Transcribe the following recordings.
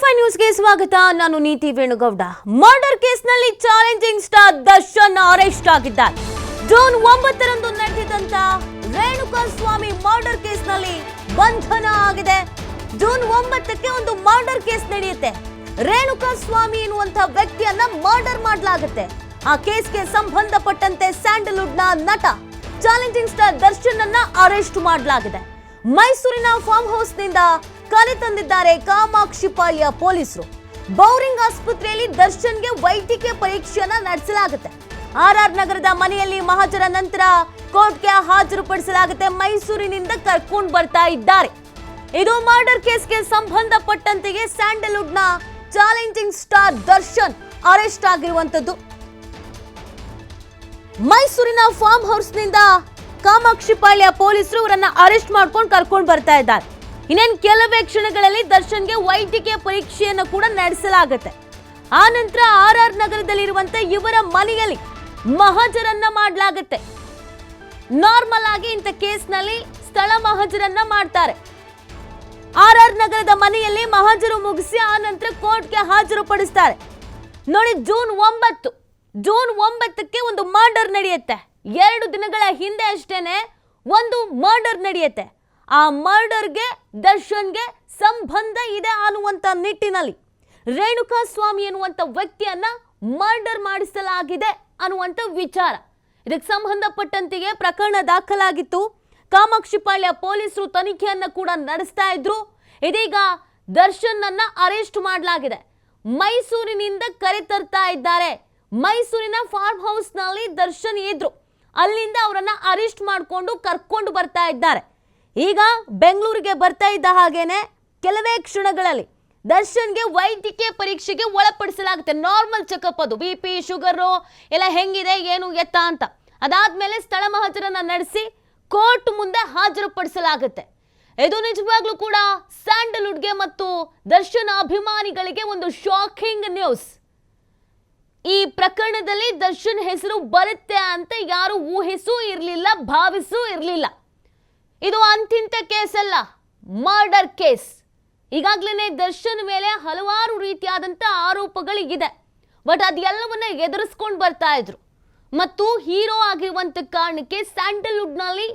Five ನ್ಯೂಸ್ಗೆ ಸ್ವಾಗತ. ನಾನು ನೀತಿ ವೇಣುಗೌಡ. ಮರ್ಡರ್ ಕೇಸ್ನಲ್ಲಿ ಚಾಲೆಂಜಿಂಗ್ ಸ್ಟಾರ್ ದರ್ಶನ್ ಅರೆಸ್ಟ್ ಆಗಿದ್ದಾರೆ. ಜೂನ್ ಒಂಬತ್ತರಂದು ನಡೆದಿದ್ದಂತ ರೇಣುಕಾ ಸ್ವಾಮಿ ಮರ್ಡರ್ ಕೇಸ್ನಲ್ಲಿ ಬಂಧನ ಆಗಿದೆ. ಜೂನ್ ಒಂಬತ್ತಕ್ಕೆ ಒಂದು ಮರ್ಡರ್ ಕೇಸ್ ನಡೆಯುತ್ತೆ. ರೇಣುಕಾ ಸ್ವಾಮಿ ಎನ್ನುವಂತ ವ್ಯಕ್ತಿಯನ್ನ ಮರ್ಡರ್ ಮಾಡಲಾಗುತ್ತೆ. ಆ ಕೇಸ್ಗೆ ಸಂಬಂಧಪಟ್ಟಂತೆ ಸ್ಯಾಂಡಲ್ವುಡ್ನ ನಟ ಚಾಲೆಂಜಿಂಗ್ ಸ್ಟಾರ್ ದರ್ಶನ್ ಅನ್ನ ಅರೆಸ್ಟ್ ಮಾಡಲಾಗಿದೆ. ಮೈಸೂರಿನ ಫಾರ್ಮ್ ಹೌಸ್ನಿಂದ ಕರೆ ತಂದಿದ್ದಾರೆ ಕಾಮಾಕ್ಷಿ ಪಾಳ್ಯ ಪೊಲೀಸರು. ಬೌರಿಂಗ್ ಆಸ್ಪತ್ರೆಯಲ್ಲಿ ದರ್ಶನ್ಗೆ ವೈದ್ಯಕೀಯ ಪರೀಕ್ಷೆಯನ್ನ ನಡೆಸಲಾಗುತ್ತೆ. ಆರ್ ಆರ್ ನಗರದ ಮನೆಯಲ್ಲಿ ಮಹಾಜರ ನಂತರ ಕೋರ್ಟ್ಗೆ ಹಾಜರುಪಡಿಸಲಾಗುತ್ತೆ ಮೈಸೂರಿನಿಂದ ಕರ್ಕೊಂಡು ಬರ್ತಾ ಇದ್ದಾರೆ. ಇದು ಮರ್ಡರ್ ಕೇಸ್ಗೆ ಸಂಬಂಧಪಟ್ಟಂತೆಯೇ ಸ್ಯಾಂಡಲ್ವುಡ್ನ ಚಾಲೆಂಜಿಂಗ್ ಸ್ಟಾರ್ ದರ್ಶನ್ ಅರೆಸ್ಟ್ ಆಗಿರುವಂತದ್ದು ಮೈಸೂರಿನ ಫಾರ್ಮ್ ಹೌಸ್ನಿಂದ ನಿಂದ ಪಾಳ್ಯ ಪೊಲೀಸರು ಇವರನ್ನ ಅರೆಸ್ಟ್ ಮಾಡ್ಕೊಂಡು ಕರ್ಕೊಂಡು ಬರ್ತಾ ಇದ್ದಾರೆ. ಇನ್ನೇನು ಕೆಲವೇ ಕ್ಷಣಗಳಲ್ಲಿ ದರ್ಶನ್ಗೆ ವೈದ್ಯಕೀಯ ಪರೀಕ್ಷೆಯನ್ನು ಕೂಡ ನಡೆಸಲಾಗುತ್ತೆ. ಆ ನಂತರ ಆರ್ ಆರ್ ನಗರದಲ್ಲಿರುವಂತೆ ಇವರ ಮನೆಯಲ್ಲಿ ಮಹಜರನ್ನ ಮಾಡಲಾಗುತ್ತೆ. ನಾರ್ಮಲ್ ಆಗಿ ಇಂಥ ಕೇಸ್ನಲ್ಲಿ ಸ್ಥಳ ಮಹಜರನ್ನ ಮಾಡ್ತಾರೆ. ಆರ್ ಆರ್ ನಗರದ ಮನೆಯಲ್ಲಿ ಮಹಜರು ಮುಗಿಸಿ ಆ ನಂತರ ಕೋರ್ಟ್ಗೆ ಹಾಜರುಪಡಿಸ್ತಾರೆ ನೋಡಿ, ಜೂನ್ ಒಂಬತ್ತು, ಜೂನ್ ಒಂಬತ್ತಕ್ಕೆ ಒಂದು ಮರ್ಡರ್ ನಡೆಯುತ್ತೆ. ಎರಡು ದಿನಗಳ ಹಿಂದೆ ಅಷ್ಟೇನೆ ಒಂದು ಮರ್ಡರ್ ನಡೆಯುತ್ತೆ. ಆ ಮರ್ಡರ್ಗೆ, ದರ್ಶನ್ಗೆ ಸಂಬಂಧ ಇದೆ ಅನ್ನುವಂಥ ನಿಟ್ಟಿನಲ್ಲಿ ರೇಣುಕಾ ಸ್ವಾಮಿ ಎನ್ನುವಂಥ ವ್ಯಕ್ತಿಯನ್ನ ಮರ್ಡರ್ ಮಾಡಿಸಲಾಗಿದೆ ಅನ್ನುವಂಥ ವಿಚಾರ. ಇದಕ್ಕೆ ಸಂಬಂಧಪಟ್ಟಂತೆಯೇ ಪ್ರಕರಣ ದಾಖಲಾಗಿತ್ತು. ಕಾಮಾಕ್ಷಿಪಾಳ್ಯ ಪೊಲೀಸರು ತನಿಖೆಯನ್ನು ಕೂಡ ನಡೆಸ್ತಾ ಇದ್ರು. ಇದೀಗ ದರ್ಶನ್ ಅನ್ನ ಅರೆಸ್ಟ್ ಮಾಡಲಾಗಿದೆ. ಮೈಸೂರಿನಿಂದ ಕರೆ ತರ್ತಾ ಇದ್ದಾರೆ. ಮೈಸೂರಿನ ಫಾರ್ಮ್ ಹೌಸ್ನಲ್ಲಿ ದರ್ಶನ್ ಇದ್ರು. ಅಲ್ಲಿಂದ ಅವರನ್ನ ಅರೆಸ್ಟ್ ಮಾಡಿಕೊಂಡು ಕರ್ಕೊಂಡು ಬರ್ತಾ ಇದ್ದಾರೆ. ಈಗ ಬೆಂಗಳೂರಿಗೆ ಬರ್ತಾ ಇದ್ದ ಹಾಗೇನೆ ಕೆಲವೇ ಕ್ಷಣಗಳಲ್ಲಿ ದರ್ಶನ್ಗೆ ವೈದ್ಯಕೀಯ ಪರೀಕ್ಷೆಗೆ ಒಳಪಡಿಸಲಾಗುತ್ತೆ. ನಾರ್ಮಲ್ ಚೆಕಪ್ ಅದು. ಬಿ ಪಿ ಶುಗರು ಎಲ್ಲ ಹೆಂಗಿದೆ, ಏನು, ಎತ್ತ ಅಂತ. ಅದಾದ್ಮೇಲೆ ಸ್ಥಳ ಮಹಜರನ್ನ ನಡೆಸಿ ಕೋರ್ಟ್ ಮುಂದೆ ಹಾಜರುಪಡಿಸಲಾಗುತ್ತೆ. ಇದು ನಿಜವಾಗ್ಲೂ ಕೂಡ ಸ್ಯಾಂಡಲ್ವುಡ್ಗೆ ಮತ್ತು ದರ್ಶನ ಅಭಿಮಾನಿಗಳಿಗೆ ಒಂದು ಶಾಕಿಂಗ್ ನ್ಯೂಸ್ ಈ ಪ್ರಕರಣದಲ್ಲಿ ದರ್ಶನ್ ಹೆಸರು ಬರುತ್ತೆ ಅಂತ ಯಾರು ಊಹಿಸೂ ಇರಲಿಲ್ಲ, ಭಾವಿಸೂ ಇರಲಿಲ್ಲ. ಇದು ಅಂತಿಂತ ಕೇಸ್ ಅಲ್ಲ ಮರ್ಡರ್ ಕೇಸ್. ಈಗಾಗಲೇ ದರ್ಶನ್ ಮೇಲೆ ಹಲವಾರು ರೀತಿಯಾದಂಥ ಆರೋಪಗಳಿಗಿದೆ. ಬಟ್ ಅದೆಲ್ಲವನ್ನ ಎದುರಿಸ್ಕೊಂಡು ಬರ್ತಾ ಇದ್ರು. ಮತ್ತು ಹೀರೋ ಆಗಿರುವಂತ ಕಾರಣಕ್ಕೆ ಸ್ಯಾಂಡಲ್ವುಡ್ನಲ್ಲಿ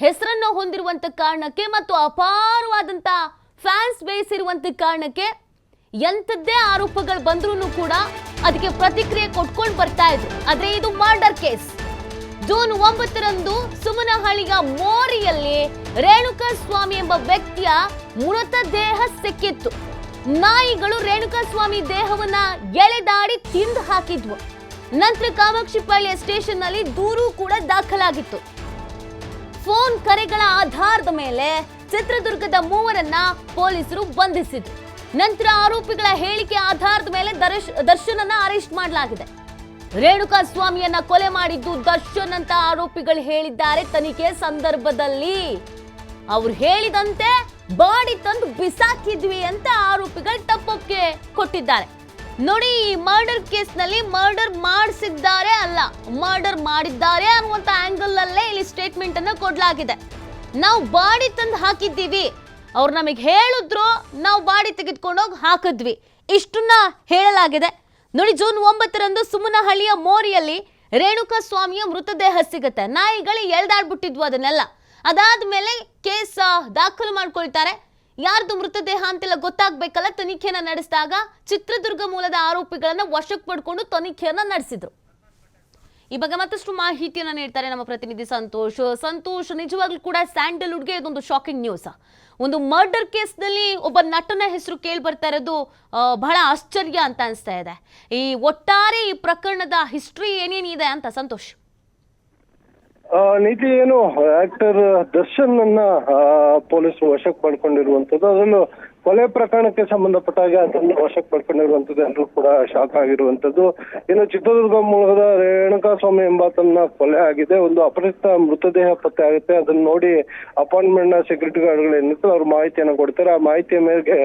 ಹೆಸರನ್ನು ಹೊಂದಿರುವಂಥ ಕಾರಣಕ್ಕೆ ಮತ್ತು ಅಪಾರವಾದಂಥ ಫ್ಯಾನ್ಸ್ ಬೇಸ್ ಇರುವಂತ ಕಾರಣಕ್ಕೆ ಎಂಥದ್ದೇ ಆರೋಪಗಳು ಬಂದ್ರೂ ಕೂಡ ಅದಕ್ಕೆ ಪ್ರತಿಕ್ರಿಯೆ ಕೊಟ್ಕೊಂಡು ಬರ್ತಾ ಇದ್ರು. ಆದರೆ ಇದು ಮರ್ಡರ್ ಕೇಸ್. ಜೂನ್ ಒಂಬತ್ತರಂದು ಸುಮನಹಳ್ಳಿಯ ಮೋರಿಯಲ್ಲಿ ರೇಣುಕಾ ಸ್ವಾಮಿ ಎಂಬ ವ್ಯಕ್ತಿಯ ಮೃತ ದೇಹ ಸಿಕ್ಕಿತ್ತು. ನಾಯಿಗಳು ರೇಣುಕಾ ಸ್ವಾಮಿ ದೇಹವನ್ನ ಎಳೆದಾಡಿ ತಿಂದು ಹಾಕಿದ್ವು. ನಂತರ ಕಾಮಾಕ್ಷಿಪಾಳ್ಯ ಸ್ಟೇಷನ್ನಲ್ಲಿ ದೂರು ಕೂಡ ದಾಖಲಾಗಿತ್ತು. ಫೋನ್ ಕರೆಗಳ ಆಧಾರದ ಮೇಲೆ ಚಿತ್ರದುರ್ಗದ ಮೂವರನ್ನ ಪೊಲೀಸರು ಬಂಧಿಸಿದ್ರು. ನಂತರ ಆರೋಪಿಗಳ ಹೇಳಿಕೆ ಆಧಾರದ ಮೇಲೆ ದರ್ಶ್, ದರ್ಶನನ್ನ ಅರೆಸ್ಟ್ ಮಾಡಲಾಗಿದೆ. ರೇಣುಕಾ ಸ್ವಾಮಿಯನ್ನ ಕೊಲೆ ಮಾಡಿದ್ದು ದರ್ಶನ್ ಅಂತ ಆರೋಪಿಗಳು ಹೇಳಿದ್ದಾರೆ. ತನಿಖೆ ಸಂದರ್ಭದಲ್ಲಿ ಅವ್ರು ಹೇಳಿದಂತೆ ಬಾಡಿ ತಂದು ಬಿಸಾಕಿದ್ವಿ ಅಂತ ಆರೋಪಿಗಳು ತಪ್ಪಕ್ಕೆ ಕೊಟ್ಟಿದ್ದಾರೆ. ನೋಡಿ, ಈ ಮರ್ಡರ್ ಕೇಸ್ನಲ್ಲಿ ಮರ್ಡರ್ ಮಾಡಿಸಿದ್ದಾರೆ ಅಲ್ಲ, ಮರ್ಡರ್ ಮಾಡಿದ್ದಾರೆ ಅನ್ನುವಂತ ಆಂಗಲ್ ಅಲ್ಲೇ ಇಲ್ಲಿ ಸ್ಟೇಟ್ಮೆಂಟ್ ಅನ್ನ ಕೊಡ್ಲಾಗಿದೆ. ನಾವು ಬಾಡಿ ತಂದು ಹಾಕಿದ್ದೀವಿ. ಅವ್ರು ನಮಗೆ ಹೇಳಿದ್ರು, ನಾವು ಬಾಡಿ ತೆಗೆದುಕೊಂಡೋಗಿ ಹಾಕಿದ್ವಿ. ಇಷ್ಟನ್ನ ಹೇಳಲಾಗಿದೆ. ನೋಡಿ, ಜೂನ್ ಒಂಬತ್ತರಂದು ಸುಮನಹಳ್ಳಿಯ ಮೋರಿಯಲ್ಲಿ ರೇಣುಕಾ ಸ್ವಾಮಿಯ ಮೃತದೇಹ ಸಿಗುತ್ತೆ. ನಾಯಿಗಳು ಎಳ್ದಾಡ್ಬಿಟ್ಟಿದ್ವು ಅದನ್ನೆಲ್ಲ. ಅದಾದ್ಮೇಲೆ ಕೇಸ್ ದಾಖಲು ಮಾಡ್ಕೊಳ್ತಾರೆ. ಯಾರ್ದು ಮೃತದೇಹ ಅಂತೆಲ್ಲ ಗೊತ್ತಾಗ್ಬೇಕಲ್ಲ, ತನಿಖೆನ ನಡೆಸಿದಾಗ ಚಿತ್ರದುರ್ಗ ಮೂಲದ ಆರೋಪಿಗಳನ್ನ ವಶಕ್ಕೆ ಪಡ್ಕೊಂಡು ತನಿಖೆಯನ್ನ ನಡೆಸಿದ್ರು. ಈ ಬಗ್ಗೆ ಮತ್ತಷ್ಟು ಮಾಹಿತಿಯನ್ನು ನೀಡ್ತಾರೆ ನಮ್ಮ ಪ್ರತಿನಿಧಿ ಸಂತೋಷ್. ಸಂತೋಷ್, ನಿಜವಾಗ್ಲೂ ಕೂಡ ಸ್ಯಾಂಡಲ್ವುಡ್ಗೆ ಇದೊಂದು ಶಾಕಿಂಗ್ ನ್ಯೂಸ್ ಒಂದು ಮರ್ಡರ್ ಕೇಸ್ನಲ್ಲಿ ಒಬ್ಬ ನಟನ ಹೆಸರು ಕೇಳಿ ಬರ್ತಾ ಇರೋದು ಬಹಳ ಆಶ್ಚರ್ಯ ಅಂತ ಅನಿಸ್ತಾ ಇದೆ. ಈ ಒಟ್ಟಾರೆ ಈ ಪ್ರಕರಣದ ಹಿಸ್ಟ್ರಿ ಏನೇನಿದೆ ಅಂತ ಸಂತೋಷ್? ನೀತಿ ಏನು ಆಕ್ಟರ್ ದರ್ಶನ್ ಅನ್ನ ಪೊಲೀಸರು ವಶಕ್ಕೆ ಪಡ್ಕೊಂಡಿರುವಂತದ್ದು ಅದರಲ್ಲೂ ಕೊಲೆ ಪ್ರಕರಣಕ್ಕೆ ಸಂಬಂಧಪಟ್ಟ ಹಾಗೆ ಅದನ್ನು ವಶಕ್ಕೆ ಪಡ್ಕೊಂಡಿರುವಂತದ್ದು ಎಲ್ಲರೂ ಕೂಡ ಶಾಕ್ ಆಗಿರುವಂತದ್ದು ಇನ್ನು ಚಿತ್ರದುರ್ಗ ಮೂಲದ ರೇಣುಕಾ ಸ್ವಾಮಿ ಎಂಬಾತನ್ನ ಕೊಲೆ ಆಗಿದೆ. ಒಂದು ಅಪರಿಚಿತ ಮೃತದೇಹ ಪತ್ತೆ ಆಗುತ್ತೆ. ಅದನ್ನ ನೋಡಿ ಅಪಾರ್ಟ್ಮೆಂಟ್ನ ಸೆಕ್ಯೂರಿಟಿ ಗಾರ್ಡ್ಗಳು ಏನಿತ್ತು ಅವ್ರು ಮಾಹಿತಿಯನ್ನು ಕೊಡ್ತಾರೆ. ಆ ಮಾಹಿತಿಯ ಮೇರೆಗೆ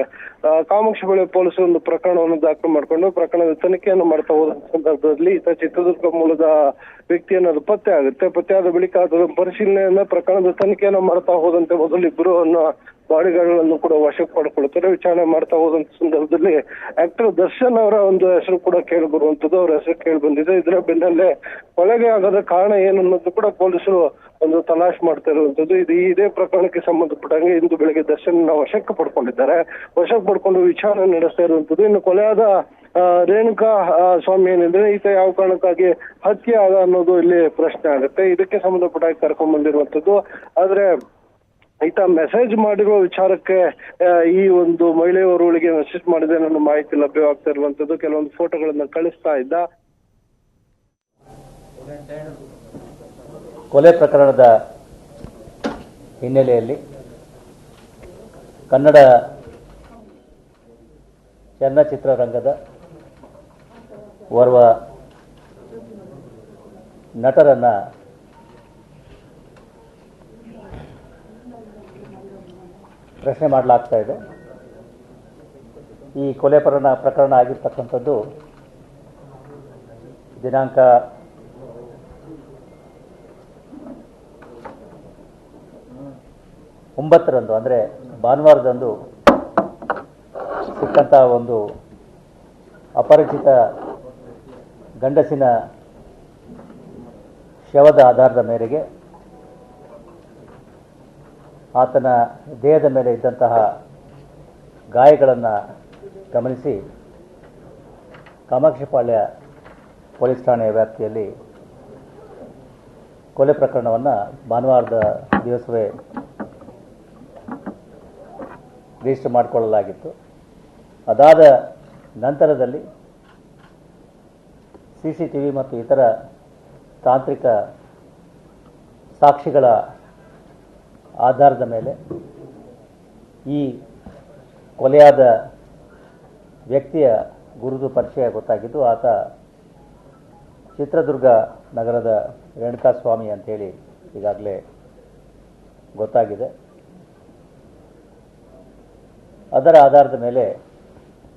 ಕಾಮಾಕ್ಷಿ ಬಳಿ ಪೊಲೀಸರು ಒಂದು ಪ್ರಕರಣವನ್ನು ದಾಖಲು ಮಾಡಿಕೊಂಡು ಪ್ರಕರಣದ ತನಿಖೆಯನ್ನು ಮಾಡ್ತಾ ಹೋದ ಸಂದರ್ಭದಲ್ಲಿ ಈತ ಚಿತ್ರದುರ್ಗ ಮೂಲದ ವ್ಯಕ್ತಿಯನ್ನು ಅದು ಪತ್ತೆ ಆಗುತ್ತೆ. ಪತ್ತೆ ಆದ ಬಳಿಕ ಅದರ ಪರಿಶೀಲನೆಯನ್ನ ಪ್ರಕರಣದ ತನಿಖೆಯನ್ನು ಮಾಡ್ತಾ ಹೋದಂತೆ ಮೊದಲು ಇಬ್ಬರು ಬಾಡಿಗಳನ್ನು ಕೂಡ ವಶಕ್ಕೆ ಪಡ್ಕೊಳ್ತಾರೆ, ವಿಚಾರಣೆ ಮಾಡ್ತಾ ಹೋದಂತ ಸಂದರ್ಭದಲ್ಲಿ ಆಕ್ಟರ್ ದರ್ಶನ್ ಅವರ ಒಂದು ಹೆಸರು ಕೂಡ ಕೇಳಿ ಬರುವಂತದ್ದು, ಅವ್ರ ಹೆಸರು ಕೇಳಿ ಬಂದಿದೆ. ಇದರ ಬೆನ್ನಲ್ಲೇ ಕೊಲೆಗೆ ಆಗದ ಕಾರಣ ಏನು ಅನ್ನೋದು ಕೂಡ ಪೊಲೀಸರು ಒಂದು ತಲಾಶ್ ಮಾಡ್ತಾ ಇರುವಂತದ್ದು. ಇದು ಇದೇ ಪ್ರಕರಣಕ್ಕೆ ಸಂಬಂಧಪಟ್ಟಂಗೆ ಇಂದು ಬೆಳಿಗ್ಗೆ ದರ್ಶನ್ ವಶಕ್ಕೆ ಪಡ್ಕೊಂಡಿದ್ದಾರೆ. ವಶಕ್ಕೆ ಪಡ್ಕೊಂಡು ವಿಚಾರಣೆ ನಡೆಸ್ತಾ ಇರುವಂತದ್ದು. ಇನ್ನು ಕೊಲೆಯಾದ ರೇಣುಕಾ ಸ್ವಾಮಿ ಏನಿದ್ರೆ ಈತ ಯಾವ ಕಾರಣಕ್ಕಾಗಿ ಹತ್ಯೆ ಆದ ಅನ್ನೋದು ಇಲ್ಲಿ ಪ್ರಶ್ನೆ ಆಗುತ್ತೆ. ಇದಕ್ಕೆ ಸಂಬಂಧಪಟ್ಟಾಗಿ ಕರ್ಕೊಂಡ್ ಬಂದಿರುವಂತದ್ದು. ಆದ್ರೆ ಈತ ಮೆಸೇಜ್ ಮಾಡಿರುವ ವಿಚಾರಕ್ಕೆ ಈ ಒಂದು ಮಹಿಳೆಯವರುಗಳಿಗೆ ಮೆಸೇಜ್ ಮಾಡಿದೆ ನನ್ನ ಮಾಹಿತಿ ಲಭ್ಯವಾಗ್ತಾ ಇರುವಂತದ್ದು. ಕೆಲವೊಂದು ಫೋಟೋಗಳನ್ನ ಕಳಿಸ್ತಾ ಇದ್ದ. ಕೊಲೆ ಪ್ರಕರಣದ ಹಿನ್ನೆಲೆಯಲ್ಲಿ ಕನ್ನಡ ಚಲನಚಿತ್ರರಂಗದ ಓರ್ವ ನಟರನ್ನು ಪ್ರಶ್ನೆ ಮಾಡಲಾಗ್ತಾ ಇದೆ. ಈ ಕೊಲೆ ಪ್ರಕರಣ ಪ್ರಕರಣ ಆಗಿರ್ತಕ್ಕಂಥದ್ದು ದಿನಾಂಕ ಒಂಬತ್ತರಂದು, ಅಂದರೆ ಭಾನುವಾರದಂದು ಸಿಕ್ಕಂಥ ಒಂದು ಅಪರಿಚಿತ ಗಂಡಸಿನ ಶವದ ಆಧಾರದ ಮೇರೆಗೆ ಆತನ ದೇಹದ ಮೇಲೆ ಇದ್ದಂತಹ ಗಾಯಗಳನ್ನು ಗಮನಿಸಿ. ಕಾಮಾಕ್ಷಿಪಾಳ್ಯ ಪೊಲೀಸ್ ಠಾಣೆಯ ವ್ಯಾಪ್ತಿಯಲ್ಲಿ ಕೊಲೆ ಪ್ರಕರಣವನ್ನು ಭಾನುವಾರದ ದಿವಸವೇ ರಿಜಿಸ್ಟರ್ ಮಾಡಿಕೊಳ್ಳಲಾಗಿತ್ತು. ಅದಾದ ನಂತರದಲ್ಲಿ ಸಿ ಸಿ ಟಿ ವಿ ಮತ್ತು ಇತರ ತಾಂತ್ರಿಕ ಸಾಕ್ಷಿಗಳ ಆಧಾರದ ಮೇಲೆ ಈ ಕೊಲೆಯಾದ ವ್ಯಕ್ತಿಯ ಗುರುತು ಪರಿಚಯ ಗೊತ್ತಾಗಿದ್ದು, ಆತ ಚಿತ್ರದುರ್ಗ ನಗರದ ರೇಣುಕಾಸ್ವಾಮಿ ಅಂಥೇಳಿ ಈಗಾಗಲೇ ಗೊತ್ತಾಗಿದೆ. ಅದರ ಆಧಾರದ ಮೇಲೆ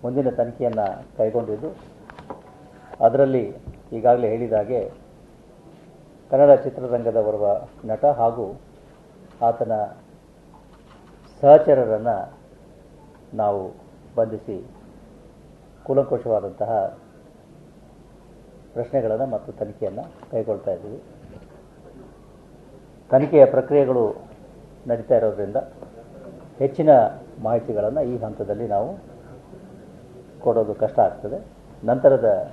ಮುಂದಿನ ತನಿಖೆಯನ್ನು ಕೈಗೊಂಡಿದ್ದು, ಅದರಲ್ಲಿ ಈಗಾಗಲೇ ಹೇಳಿದ ಹಾಗೆ ಕನ್ನಡ ಚಿತ್ರರಂಗದ ಬರುವ ನಟ ಹಾಗೂ ಆತನ ಸಹಚರರನ್ನು ನಾವು ಬಂಧಿಸಿ ಕೂಲಂಕುಷವಾದಂತಹ ಪ್ರಶ್ನೆಗಳನ್ನು ಮತ್ತು ತನಿಖೆಯನ್ನು ಕೈಗೊಳ್ತಾ ಇದ್ದೀವಿ. ತನಿಖೆಯ ಪ್ರಕ್ರಿಯೆಗಳು ನಡೀತಾ ಇರೋದ್ರಿಂದ ಹೆಚ್ಚಿನ ಮಾಹಿತಿಗಳನ್ನು ಈ ಹಂತದಲ್ಲಿ ನಾವು ಕೊಡೋದು ಕಷ್ಟ ಆಗ್ತದೆ. ನಂತರದ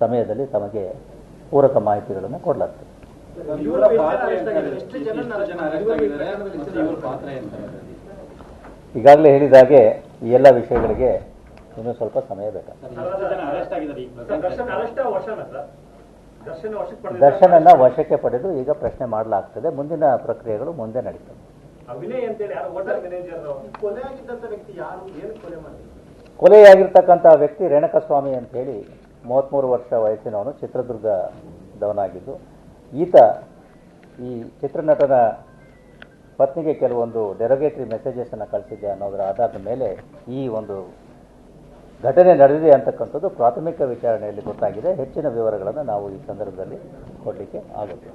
ಸಮಯದಲ್ಲಿ ತಮಗೆ ಪೂರಕ ಮಾಹಿತಿಗಳನ್ನು ಕೊಡಲಾಗ್ತದೆ. ಇವರ ಪಾತ್ರ? ಎಷ್ಟು ಜನ ಅರೆಸ್ಟ್ ಆಗಿದ್ದಾರೆ. ಮತ್ತು ಇವರ ಪಾತ್ರ ಎಂತ ಈಗಾಗಲೇ ಹೇಳಿದಾಗೆ ಈ ಎಲ್ಲ ವಿಷಯಗಳಿಗೆ ಇನ್ನೂ ಸ್ವಲ್ಪ ಸಮಯ ಬೇಕು ದರ್ಶನ ಜನ ವಶಕ್ಕೆ ಪಡೆದ ದರ್ಶನನ್ನ ವಶಕ್ಕೆ ಪಡೆದು ಈಗ ಪ್ರಶ್ನೆ ಮಾಡಲಾಗ್ತದೆ. ಮುಂದಿನ ಪ್ರಕ್ರಿಯೆಗಳು ಮುಂದೆ ನಡೀತವೆ. ಕೊಲೆಯಾಗಿರ್ತಕ್ಕಂಥ ವ್ಯಕ್ತಿ ರೇಣಕಸ್ವಾಮಿ ಅಂತ ಹೇಳಿ ಮೂವತ್ತ್ಮೂರು ವರ್ಷ ವಯಸ್ಸಿನವನು ಚಿತ್ರದುರ್ಗದವನಾಗಿದ್ದು ಈತ ಈ ಚಿತ್ರನಟನ ಪತ್ನಿಗೆ ಕೆಲವೊಂದು ಡೆರೋಗೇಟರಿ ಮೆಸೇಜಸನ್ನು ಕಳಿಸಿದ್ದೆ ಅನ್ನೋದರ ಆಧಾರದ ಮೇಲೆ ಈ ಒಂದು ಘಟನೆ ನಡೆದಿದೆ ಅಂತಕ್ಕಂಥದ್ದು ಪ್ರಾಥಮಿಕ ವಿಚಾರಣೆಯಲ್ಲಿ ಗೊತ್ತಾಗಿದೆ. ಹೆಚ್ಚಿನ ವಿವರಗಳನ್ನು ನಾವು ಈ ಸಂದರ್ಭದಲ್ಲಿ ಕೊಡಲಿಕ್ಕೆ ಆಗುತ್ತೆ.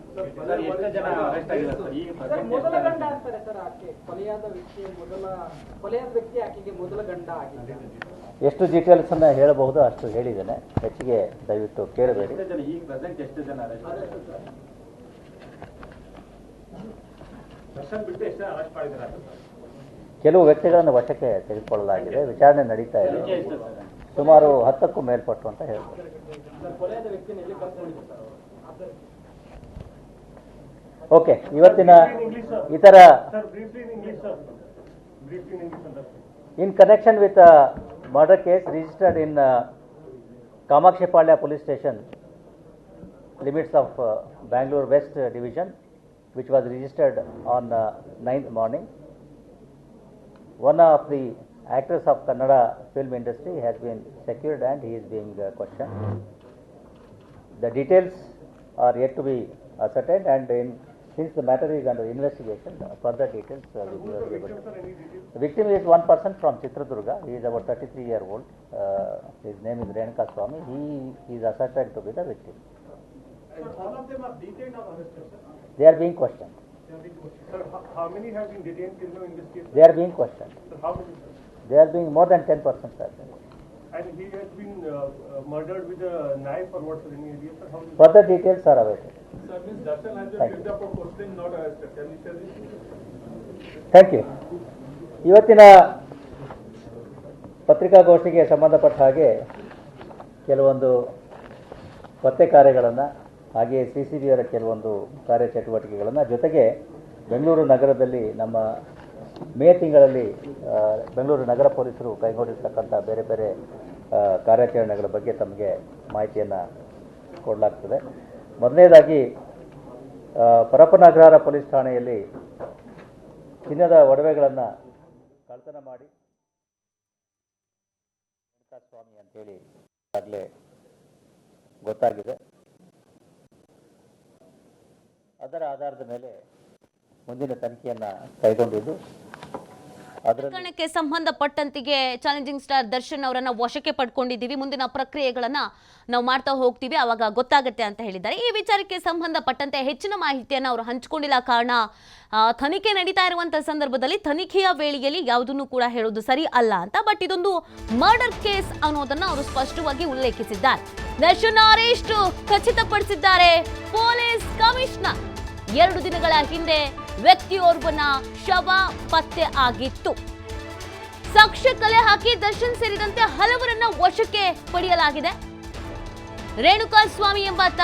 ಮೊದಲ ಕೊಲೆಯಾದ ಆಕೆಗೆ ಮೊದಲ ಎಷ್ಟು ಡೀಟೇಲ್ಸನ್ನು ಹೇಳಬಹುದು ಅಷ್ಟು ಹೇಳಿದ್ದೇನೆ. ಹೆಚ್ಚಿಗೆ ದಯವಿಟ್ಟು ಕೇಳಬೇಡಿ. ಕೆಲವು ವ್ಯಕ್ತಿಗಳನ್ನು ವಶಕ್ಕೆ ತೆಗೆದುಕೊಳ್ಳಲಾಗಿದೆ. ವಿಚಾರಣೆ ನಡೀತಾ ಇದೆ. ಸುಮಾರು ಹತ್ತಕ್ಕೂ ಮೇಲ್ಪಟ್ಟು ಅಂತ ಹೇಳ್ಬೋದು. ಓಕೆ ಇವತ್ತಿನ ಇತರ in connection sir murder case registered in uh, Kamakhshapalya police station limits of uh, Bangalore West division which was registered on uh, 9th morning. One of the actors of Kannada film industry has been secured and he is being uh, questioned. The details are yet to be ascertained and in since the matter is under investigation, further details uh, will be able. The victim is one person from Chitradurga. He is about 33 year old. Uh, his name is Renuka Swami. He is asserted to be the victim. All of them are detained or arrested, sir? They are being questioned. Sir, how, many have been detained till now in this case? They are being questioned. Sir, how many? sir? They are being more than 10% sir. And he has been uh, uh, murdered with a knife or what, sir, any idea, sir? How is Further details are available. Sir, Ms. Darshan has been picked up for questioning, not arrested. Can you share this? Thank you ಇವತ್ತಿನ ಪತ್ರಿಕಾಗೋಷ್ಠಿಗೆ ಸಂಬಂಧಪಟ್ಟ ಹಾಗೆ ಕೆಲವೊಂದು ಪತ್ತೆ ಕಾರ್ಯಗಳನ್ನು ಹಾಗೆಯೇ C C ಬಿಯವರ ಕೆಲವೊಂದು ಕಾರ್ಯಚಟುವಟಿಕೆಗಳನ್ನು ಜೊತೆಗೆ ಬೆಂಗಳೂರು ನಗರದಲ್ಲಿ ನಮ್ಮ ಮೇ ತಿಂಗಳಲ್ಲಿ ಬೆಂಗಳೂರು ನಗರ ಪೊಲೀಸರು ಕೈಗೊಂಡಿರ್ತಕ್ಕಂಥ ಬೇರೆ ಬೇರೆ ಕಾರ್ಯಾಚರಣೆಗಳ ಬಗ್ಗೆ ತಮಗೆ ಮಾಹಿತಿಯನ್ನು ಕೊಡಲಾಗ್ತದೆ. ಮೊದಲನೇದಾಗಿ ಪರಪನಗರ ಪೊಲೀಸ್ ಠಾಣೆಯಲ್ಲಿ ಚಿನ್ನದ ಒಡವೆಗಳನ್ನು ಕಳ್ತನ ಮಾಡಿ ಸ್ವಾಮಿ ಅಂತೇಳಿ ಈಗಾಗಲೇ ಗೊತ್ತಾಗಿದೆ. ಅದರ ಆಧಾರದ ಮೇಲೆ ಮುಂದಿನ ತನಿಖೆಯನ್ನ ಕೈಗೊಂಡಿದ್ದು. ಪ್ರಕರಣಕ್ಕೆ ಸಂಬಂಧಪಟ್ಟಂತಿಗೆ ಚಾಲೆಂಜಿಂಗ್ ಸ್ಟಾರ್ ದರ್ಶನ್ ಅವರನ್ನ ವಶಕ್ಕೆ ಪಡ್ಕೊಂಡಿದ್ದೀವಿ. ಮುಂದಿನ ಪ್ರಕ್ರಿಯೆಗಳನ್ನ ನಾವು ಮಾಡ್ತಾ ಹೋಗ್ತೀವಿ. ಅವಾಗ ಗೊತ್ತಾಗುತ್ತೆ ಅಂತ ಹೇಳಿದ್ದಾರೆ. ಈ ವಿಚಾರಕ್ಕೆ ಸಂಬಂಧಪಟ್ಟಂತೆ ಹೆಚ್ಚಿನ ಮಾಹಿತಿಯನ್ನು ಅವರು ಹಂಚಿಕೊಂಡಿಲ್ಲ. ಕಾರಣ ತನಿಖೆ ನಡೀತಾ ಇರುವಂತಹ ಸಂದರ್ಭದಲ್ಲಿ ತನಿಖೆಯ ವೇಳೆಯಲ್ಲಿ ಯಾವುದನ್ನು ಕೂಡ ಹೇಳೋದು ಸರಿ ಅಲ್ಲ ಅಂತ. ಬಟ್ ಇದೊಂದು ಮರ್ಡರ್ ಕೇಸ್ ಅನ್ನೋದನ್ನ ಅವರು ಸ್ಪಷ್ಟವಾಗಿ ಉಲ್ಲೇಖಿಸಿದ್ದಾರೆ. ದರ್ಶನ್ ಅರೆಸ್ಟ್ ಖಚಿತಪಡಿಸಿದ್ದಾರೆ. ಪೊಲೀಸ್ ಕಮಿಷನರ್ ಎರಡು ದಿನಗಳ ಹಿಂದೆ ವ್ಯಕ್ತಿಯೋರ್ವನ ಶವ ಪತ್ತೆ ಆಗಿತ್ತು. ಸಾಕ್ಷ್ಯ ಕಲೆ ಹಾಕಿ ದರ್ಶನ್ ಸೇರಿದಂತೆ ಹಲವರನ್ನ ವಶಕ್ಕೆ ಪಡೆಯಲಾಗಿದೆ. ರೇಣುಕಾ ಸ್ವಾಮಿ ಎಂಬಾತ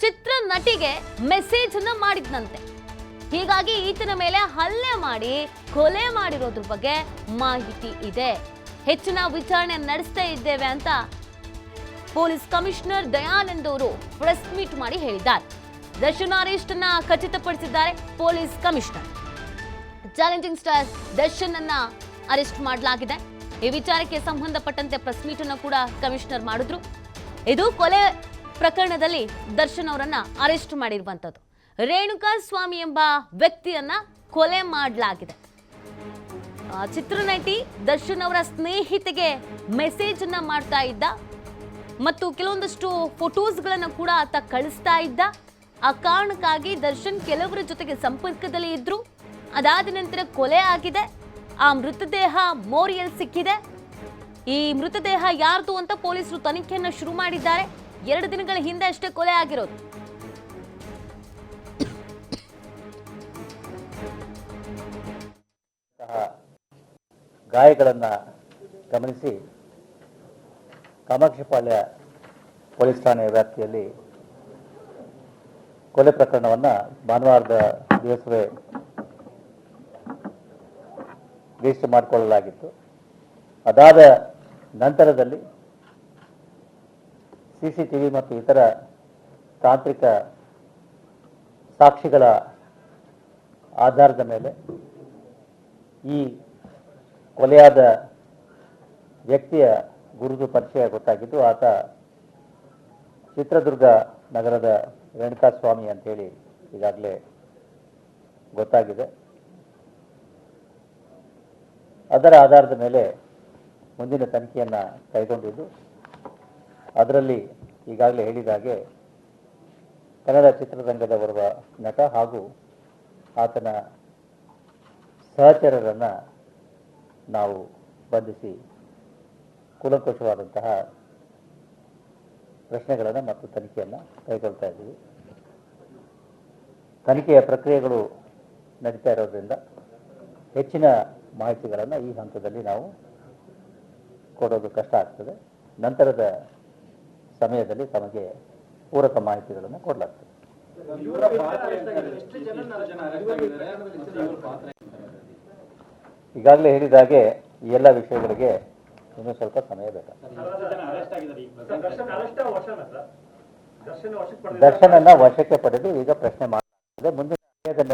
ಚಿತ್ರ ನಟಿಗೆ ಮೆಸೇಜ್ ಅನ್ನ ಮಾಡಿದ್ನಂತೆ. ಹೀಗಾಗಿ ಈತನ ಮೇಲೆ ಹಲ್ಲೆ ಮಾಡಿ ಕೊಲೆ ಮಾಡಿರೋದ್ರ ಬಗ್ಗೆ ಮಾಹಿತಿ ಇದೆ. ಹೆಚ್ಚಿನ ವಿಚಾರಣೆ ನಡೆಸ್ತಾ ಇದ್ದೇವೆ ಅಂತ ಪೊಲೀಸ್ ಕಮಿಷನರ್ ದಯಾನಂದ್ ಅವರು ಪ್ರೆಸ್ ಮೀಟ್ ಮಾಡಿ ಹೇಳಿದ್ದಾರೆ. ದರ್ಶನ್ ಅರೆಸ್ಟ್ ಅನ್ನ ಖಚಿತಪಡಿಸಿದ್ದಾರೆ police commissioner. Challenging star Darshan ಅನ್ನ ಅರೆಸ್ಟ್ ಮಾಡಲಾಗಿದೆ. ಈ ವಿಚಾರಕ್ಕೆ ಸಂಬಂಧಪಟ್ಟಂತೆ ಪ್ರೆಸ್ ಮೀಟ್ ಅನ್ನು ಕೂಡ ಕಮಿಷನರ್ ಮಾಡಿದ್ರು. ಇದು ಕೊಲೆ ಪ್ರಕರಣದಲ್ಲಿ ದರ್ಶನ್ ಅವರನ್ನ ಅರೆಸ್ಟ್ ಮಾಡಿರುವಂತದ್ದು. ರೇಣುಕಾ ಸ್ವಾಮಿ ಎಂಬ ವ್ಯಕ್ತಿಯನ್ನ ಕೊಲೆ ಮಾಡಲಾಗಿದೆ. ಚಿತ್ರನಟಿ ದರ್ಶನ್ ಅವರ ಸ್ನೇಹಿತೆಗೆ ಮೆಸೇಜ್ ಅನ್ನ ಮಾಡ್ತಾ ಇದ್ದ. ಮತ್ತು ಕೆಲವೊಂದಷ್ಟು ಫೋಟೋಸ್ಗಳನ್ನು ಕೂಡ ಆತ ಕಳಿಸ್ತಾ ಇದ್ದ. ಆ ಕಾರಣಕ್ಕಾಗಿ ದರ್ಶನ್ ಕೆಲವರ ಜೊತೆಗೆ ಸಂಪರ್ಕದಲ್ಲಿ ಇದ್ರು. ಅದಾದ ನಂತರ ಕೊಲೆ ಆಗಿದೆ. ಆ ಮೃತದೇಹ ಮೋರಿಯಲ್ ಸಿಕ್ಕಿದೆ. ಈ ಮೃತದೇಹ ಯಾರ್ದು ಅಂತ ಪೊಲೀಸರು ತನಿಖೆಯನ್ನ ಶುರು ಮಾಡಿದ್ದಾರೆ. ಎರಡು ದಿನಗಳ ಹಿಂದೆ ಅಷ್ಟೇ ಕೊಲೆ ಆಗಿರೋದು. ಗಾಯಗಳನ್ನು ಗಮನಿಸಿ. ಕಾಮಾಕ್ಷಿಪಾಳ್ಯ ಪೊಲೀಸ್ ಠಾಣೆ ವ್ಯಾಪ್ತಿಯಲ್ಲಿ ಕೊಲೆ ಪ್ರಕರಣವನ್ನು ಭಾನುವಾರದ ದಿವಸವೇ ರಿಜಿಸ್ಟರ್ ಮಾಡಿಕೊಳ್ಳಲಾಗಿತ್ತು. ಅದಾದ ನಂತರದಲ್ಲಿ ಸಿ ಸಿ ಟಿ ಮತ್ತು ಇತರ ತಾಂತ್ರಿಕ ಸಾಕ್ಷಿಗಳ ಆಧಾರದ ಮೇಲೆ ಈ ಕೊಲೆಯಾದ ವ್ಯಕ್ತಿಯ ಗುರುತು ಪರಿಚಯ ಗೊತ್ತಾಗಿದ್ದು, ಆತ ಚಿತ್ರದುರ್ಗ ನಗರದ ರೇಣುಕಾ ಸ್ವಾಮಿ ಅಂತೇಳಿ ಈಗಾಗಲೇ ಗೊತ್ತಾಗಿದೆ. ಅದರ ಆಧಾರದ ಮೇಲೆ ಮುಂದಿನ ತನಿಖೆಯನ್ನು ಕೈಗೊಂಡಿದ್ದು. ಅದರಲ್ಲಿ ಈಗಾಗಲೇ ಹೇಳಿದ ಹಾಗೆ ಕನ್ನಡ ಚಿತ್ರರಂಗದ ಬರುವ ನಟ ಹಾಗೂ ಆತನ ಸಹಚರರನ್ನು ನಾವು ಬಂಧಿಸಿ ಕೂಲಂಕುಷವಾದಂತಹ ಪ್ರಶ್ನೆಗಳನ್ನು ಮತ್ತು ತನಿಖೆಯನ್ನು ಕೈಗೊಳ್ತಾ ಇದ್ದೀವಿ ತನಿಖೆಯ ಪ್ರಕ್ರಿಯೆಗಳು ನಡೀತಾ ಇರೋದ್ರಿಂದ ಹೆಚ್ಚಿನ ಮಾಹಿತಿಗಳನ್ನು ಈ ಹಂತದಲ್ಲಿ ನಾವು ಕೊಡೋದು ಕಷ್ಟ ಆಗ್ತದೆ ನಂತರದ ಸಮಯದಲ್ಲಿ ತಮಗೆ ಪೂರಕ ಮಾಹಿತಿಗಳನ್ನು ಕೊಡಲಾಗ್ತದೆ? ಈಗಾಗಲೇ ಹೇಳಿದ ಹಾಗೆ ಎಲ್ಲ ವಿಷಯಗಳಿಗೆ ಇನ್ನೂ ಸ್ವಲ್ಪ ಸಮಯ ಬೇಕಾ? ದರ್ಶನನ್ನ ವಶಕ್ಕೆ ಪಡೆದು ಈಗ ಪ್ರಶ್ನೆ ಮಾಡಿದೆ ಮುಂದಿನ ಮೇಲೆ